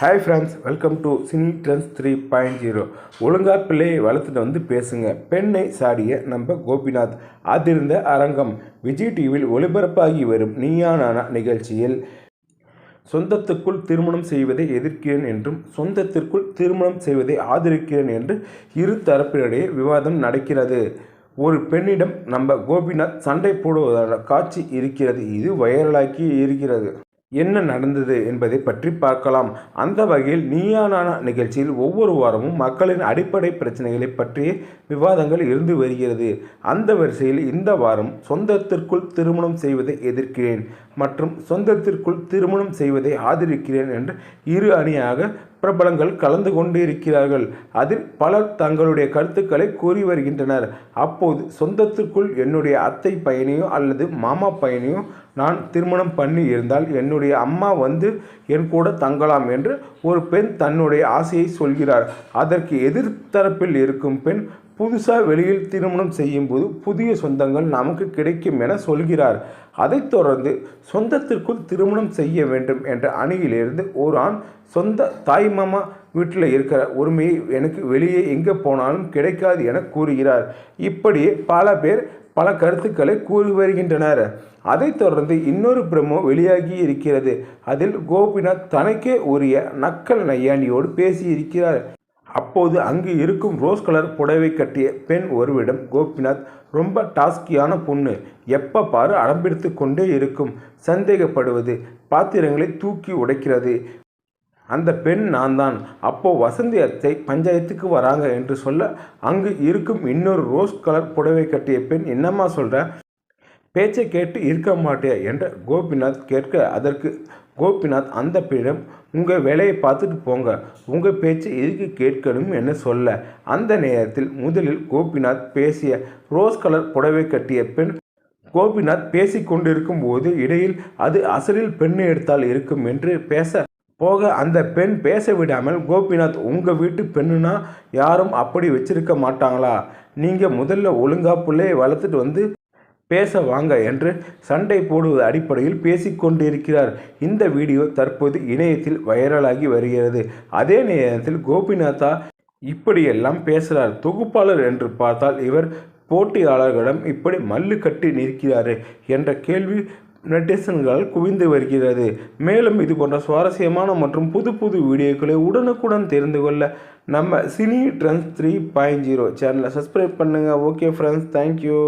Hi friends welcome to cine trends three point zero ஒழுங்கா பிள்ளையை வளர்த்துட்டு வந்து பேசுங்க. பெண்ணை சாடிய நம்ம கோபிநாத். அதிர்ந்த அரங்கம். விஜய் டிவியில் ஒளிபரப்பாகி வரும் நீயானானா நிகழ்ச்சியில். சொந்தத்துக்குள் திருமணம் செய்வதை எதிர்க்கிறேன் என்றும் சொந்தத்திற்குள் திருமணம் செய்வதை ஆதரிக்கிறேன் என்று இரு தரப்பினிடையே விவாதம் நடக்கிறது. ஒரு பெண்ணிடம் நம்ம கோபிநாத் சண்டை போடுவதான காட்சி இருக்கிறது. இது வைரலாக்கி இருக்கிறது. என்ன நடந்தது என்பதை பற்றி பார்க்கலாம். அந்த வகையில் நீயான நிகழ்ச்சியில் ஒவ்வொரு வாரமும் மக்களின் அடிப்படை பிரச்சனைகளை பற்றிய விவாதங்கள் இருந்து வருகிறது. அந்த வரிசையில் இந்த வாரம் சொந்தத்திற்குள் திருமணம் செய்வதை எதிர்க்கிறேன் மற்றும் சொந்தத்திற்குள் திருமணம் செய்வதை ஆதரிக்கிறேன் என்று இரு அணியாக பிரபலங்கள் கலந்து கொண்டு இருக்கிறார்கள் அதில் பலர் தங்களுடைய கருத்துக்களை கூறி வருகின்றனர். அப்போது சொந்தத்திற்குள் என்னுடைய அத்தை பையனையோ அல்லது மாமா பையனையோ நான் திருமணம் பண்ணி இருந்தால் என்னுடைய அம்மா வந்து என் கூட தங்கலாம் என்று ஒரு பெண் தன்னுடைய ஆசையை சொல்கிறார். அதற்கு எதிர்த்தரப்பில் இருக்கும் பெண் புதுசாக வெளியில் திருமணம் செய்யும்போது புதிய சொந்தங்கள் நமக்கு கிடைக்கும் என சொல்கிறார். அதைத் தொடர்ந்து சொந்தத்திற்குள் திருமணம் செய்ய வேண்டும் என்ற அணியிலிருந்து ஒரு ஆண் சொந்த தாய்மாமா வீட்டில் இருக்கிற உரிமையை எனக்கு வெளியே எங்கே போனாலும் கிடைக்காது என கூறுகிறார். இப்படியே பல பேர் பல கருத்துக்களை கூறி வருகின்றனர். அதைத் தொடர்ந்து இன்னொரு பிரமோ வெளியாகி இருக்கிறது. அதில் கோபிநாத் தனக்கே உரிய நக்கல் நையாண்டியோடு பேசியிருக்கிறார். அப்போது அங்கு இருக்கும் ரோஸ் கலர் புடவை கட்டிய பெண் ஒருவிடம் கோபிநாத் ரொம்ப டாஸ்கியான பொண்ணு. எப்போ பாரு அடம்பிடித்து கொண்டே இருக்கும். சந்தேகப்படுவது பாத்திரங்களை தூக்கி உடைக்கிறது. அந்த பெண் நான் தான் அப்போ வசந்தி அத்தை பஞ்சாயத்துக்கு வராங்க என்று சொல்ல அங்கு இருக்கும் இன்னொரு ரோஸ் கலர் புடவை கட்டிய பெண் என்னம்மா சொல்கிற பேச்சை கேட்டு இருக்க மாட்டியா என்ற கோபிநாத் கேட்க அதற்கு கோபிநாத் அந்த பெண்ணிடம் உங்கள் வேலையை பார்த்துட்டு போங்க. உங்கள் பேச்சு எதுக்கு கேட்கணும் என்று சொல்ல. அந்த நேரத்தில் முதலில் கோபிநாத் பேசிய ரோஸ் கலர் புடவை கட்டிய பெண் கோபிநாத் பேசிக்கொண்டிருக்கும் போது இடையில் அது அசலில் பெண்ணை எடுத்தால் இருக்கும் என்று பேச போக அந்த பெண் பேச விடாமல் கோபிநாத் உங்கள் வீட்டு பெண்ணுனா யாரும் அப்படி வச்சிருக்க மாட்டாங்களா? நீங்கள் முதல்ல ஒழுங்கா பிள்ளையை வளர்த்துட்டு வந்து பேச வாங்க என்று சண்டை போடுவது அடிப்படையில் பேசிக்கொண்டிருக்கிறார். இந்த வீடியோ தற்போது இணையத்தில் வைரலாகி வருகிறது. அதே நேரத்தில் கோபிநாதா இப்படியெல்லாம் பேசுகிறார் தொகுப்பாளர் என்று பார்த்தால் இவர் போட்டியாளர்களிடம் இப்படி மல்லு கட்டி நிற்கிறார் என்ற கேள்வி நெட்டிசன்களால் குவிந்து வருகிறது. மேலும் இது போன்ற சுவாரஸ்யமான மற்றும் புது புது வீடியோக்களை உடனுக்குடன் தெரிந்து கொள்ள நம்ம cine trends three point zero சேனலை சப்ஸ்கிரைப் பண்ணுங்கள் ஓகே ஃப்ரெண்ட்ஸ் தேங்க்யூ